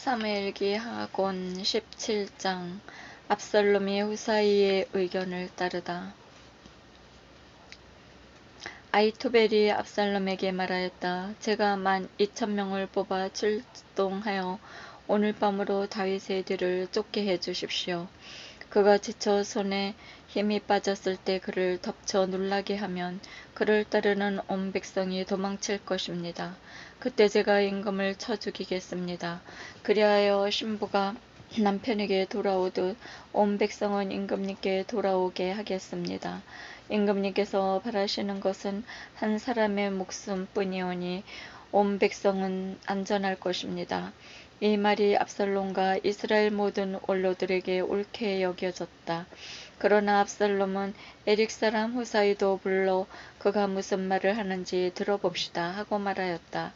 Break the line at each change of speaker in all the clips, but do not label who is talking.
사무엘기 하곤 17장 압살롬이 후사이의 의견을 따르다. 아이토벨이 압살롬에게 말하였다. 제가 만 이천 명을 뽑아 출동하여 오늘 밤으로 다윗의 뒤를 쫓게 해 주십시오. 그가 지쳐 손에 힘이 빠졌을 때 그를 덮쳐 놀라게 하면 그를 따르는 온 백성이 도망칠 것입니다. 그때 제가 임금을 쳐 죽이겠습니다. 그리하여 신부가 남편에게 돌아오듯 온 백성은 임금님께 돌아오게 하겠습니다. 임금님께서 바라시는 것은 한 사람의 목숨뿐이오니 온 백성은 안전할 것입니다. 이 말이 압살롬과 이스라엘 모든 원로들에게 옳게 여겨졌다. 그러나 압살롬은 에릭 사람 후사이도 불러 그가 무슨 말을 하는지 들어봅시다 하고 말하였다.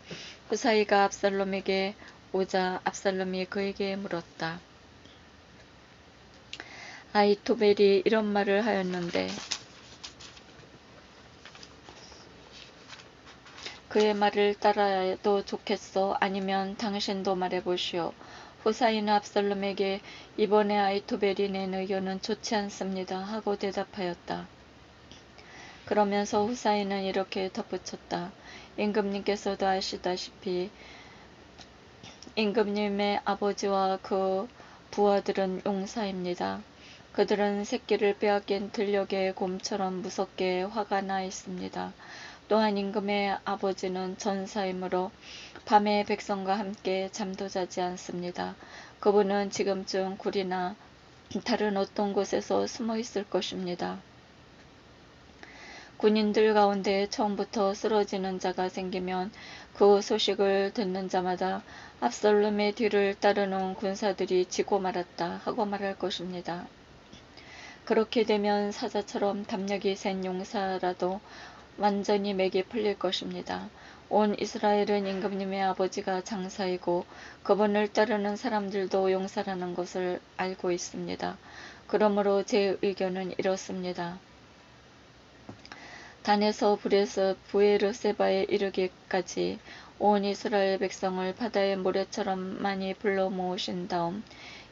후사이가 압살롬에게 오자 압살롬이 그에게 물었다. 아이토벨이 이런 말을 하였는데 그의 말을 따라도 좋겠어 아니면 당신도 말해보시오. 후사이는 압살롬에게 이번에 아이토벨이 낸 의견은 좋지 않습니다 하고 대답하였다. 그러면서 후사이는 이렇게 덧붙였다. 임금님께서도 아시다시피 임금님의 아버지와 그 부하들은 용사입니다. 그들은 새끼를 빼앗긴 들녘의 곰처럼 무섭게 화가 나 있습니다. 또한 임금의 아버지는 전사이므로 밤에 백성과 함께 잠도 자지 않습니다. 그분은 지금쯤 굴이나 다른 어떤 곳에서 숨어 있을 것입니다. 군인들 가운데 처음부터 쓰러지는 자가 생기면 그 소식을 듣는 자마다 압살롬의 뒤를 따르는 군사들이 지고 말았다 하고 말할 것입니다. 그렇게 되면 사자처럼 담력이 센 용사라도 완전히 맥이 풀릴 것입니다. 온 이스라엘은 임금님의 아버지가 장사이고 그분을 따르는 사람들도 용사라는 것을 알고 있습니다. 그러므로 제 의견은 이렇습니다. 단에서 불에서 부에르세바에 이르기까지 온 이스라엘 백성을 바다의 모래처럼 많이 불러 모으신 다음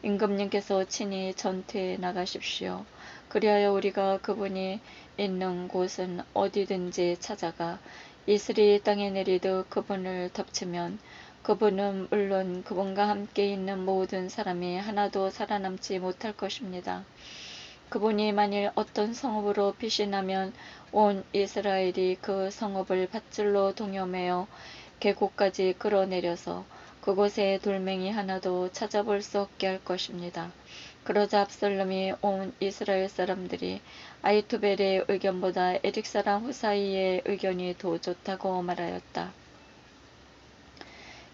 임금님께서 친히 전투에 나가십시오. 그리하여 우리가 그분이 있는 곳은 어디든지 찾아가 이슬이 땅에 내리듯 그분을 덮치면 그분은 물론 그분과 함께 있는 모든 사람이 하나도 살아남지 못할 것입니다. 그분이 만일 어떤 성읍으로 빛이 나면 온 이스라엘이 그 성읍을 밧줄로 동여매어 계곡까지 끌어내려서 그곳에 돌멩이 하나도 찾아볼 수 없게 할 것입니다. 그러자 압살롬이 온 이스라엘 사람들이 아이토벨의 의견보다 에릭 사람 후사이의 의견이 더 좋다고 말하였다.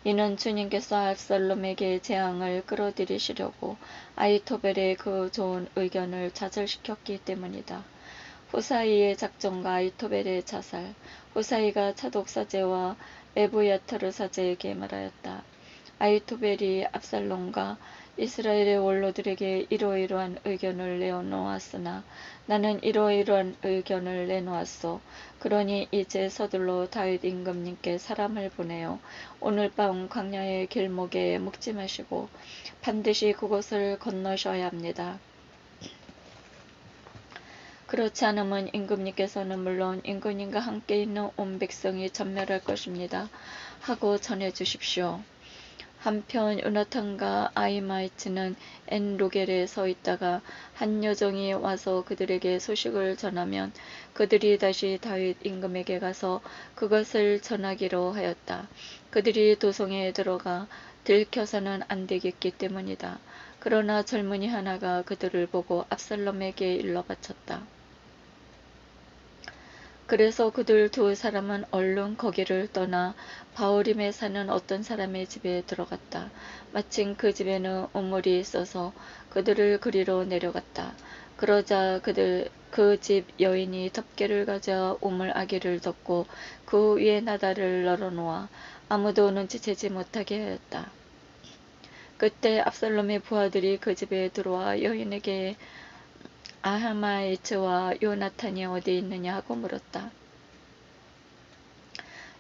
이는 주님께서 압살롬에게 재앙을 끌어들이시려고 아이토벨의 그 좋은 의견을 좌절시켰기 때문이다. 후사이의 작전과 아이토벨의 자살, 후사이가 차독사제와 에브야타르 사제에게 말하였다. 아이토벨이 압살롬과 이스라엘의 원로들에게 이러이러한 의견을 내놓았으나 나는 이러이러한 의견을 내놓았소. 그러니 이제 서둘러 다윗 임금님께 사람을 보내어 오늘 밤 광야의 길목에 묵지 마시고 반드시 그곳을 건너셔야 합니다. 그렇지 않으면 임금님께서는 물론 임금님과 함께 있는 온 백성이 전멸할 것입니다. 하고 전해 주십시오. 한편 요나탄과 아이마이츠는 엔로겔에 서 있다가 한 여정이 와서 그들에게 소식을 전하면 그들이 다시 다윗 임금에게 가서 그것을 전하기로 하였다. 그들이 도성에 들어가 들켜서는 안 되겠기 때문이다. 그러나 젊은이 하나가 그들을 보고 압살롬에게 일러 바쳤다. 그래서 그들 두 사람은 얼른 거기를 떠나 바오림에 사는 어떤 사람의 집에 들어갔다. 마침 그 집에는 우물이 있어서 그들을 그리로 내려갔다. 그러자 그들 그 집 여인이 덮개를 가져 우물 아기를 덮고 그 위에 나다를 널어놓아 아무도 눈치채지 못하게 하였다. 그때 압살롬의 부하들이 그 집에 들어와 여인에게 아하마이츠와 요나탄이 어디 있느냐 하고 물었다.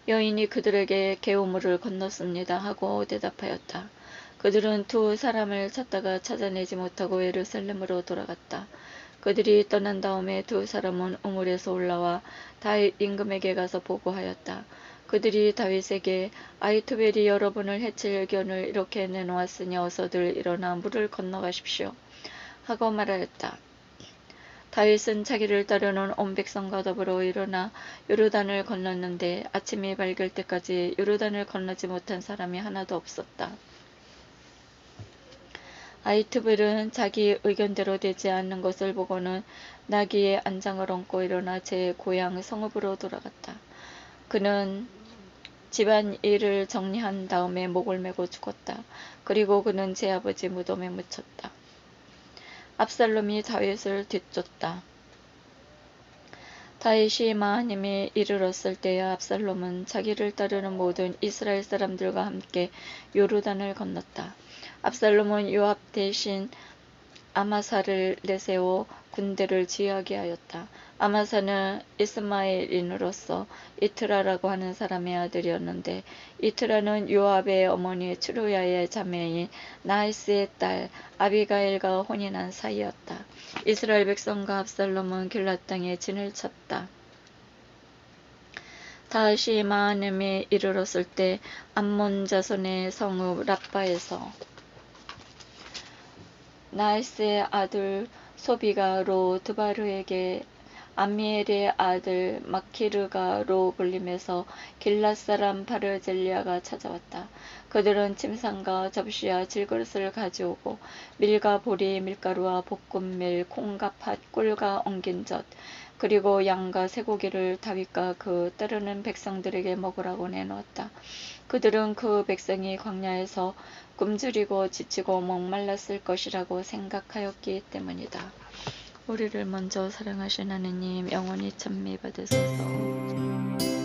여인이 그들에게 개우물을 건넜습니다 하고 대답하였다. 그들은 두 사람을 찾다가 찾아내지 못하고 예루살렘으로 돌아갔다. 그들이 떠난 다음에 두 사람은 우물에서 올라와 다윗 임금에게 가서 보고하였다. 그들이 다윗에게 아이토벨이 여러분을 해칠 의견을 이렇게 내놓았으니 어서들 일어나 물을 건너가십시오. 하고 말하였다. 다윗은 자기를 따르는 온 백성과 더불어 일어나 요르단을 건넜는데 아침이 밝을 때까지 요르단을 건너지 못한 사람이 하나도 없었다. 아이투벨은 자기 의견대로 되지 않는 것을 보고는 나귀의 안장을 얹고 일어나 제 고향 성읍으로 돌아갔다. 그는 집안 일을 정리한 다음에 목을 메고 죽었다. 그리고 그는 제 아버지 무덤에 묻혔다. 압살롬이 다윗을 뒤쫓다. 다윗이 마하님에 이르렀을 때에 압살롬은 자기를 따르는 모든 이스라엘 사람들과 함께 요르단을 건넜다. 압살롬은 요압 대신 아마사를 내세워 군대를 지휘하게 하였다. 아마사는 이스마엘인으로서 이트라라고 하는 사람의 아들이었는데 이트라는 요압의 어머니 추루야의 자매인 나이스의 딸 아비가일과 혼인한 사이였다. 이스라엘 백성과 압살롬은 길랏 땅에 진을 쳤다. 다시 마하넴에 이르렀을 때 암몬 자손의 성읍 라빠에서 나이스의 아들 소비가 로 드바르에게 아미엘의 아들 마키르가로 불림에서 길랏 사람 바르젤리아가 찾아왔다. 그들은 침상과 접시와 질그릇을 가져오고 밀과 보리, 밀가루와 볶음밀, 콩과 팥, 꿀과 엉긴 젖, 그리고 양과 쇠고기를 다윗과 그 따르는 백성들에게 먹으라고 내놓았다. 그들은 그 백성이 광야에서 굶주리고 지치고 목말랐을 것이라고 생각하였기 때문이다. 우리를 먼저 사랑하신 하느님 영원히 찬미 받으소서.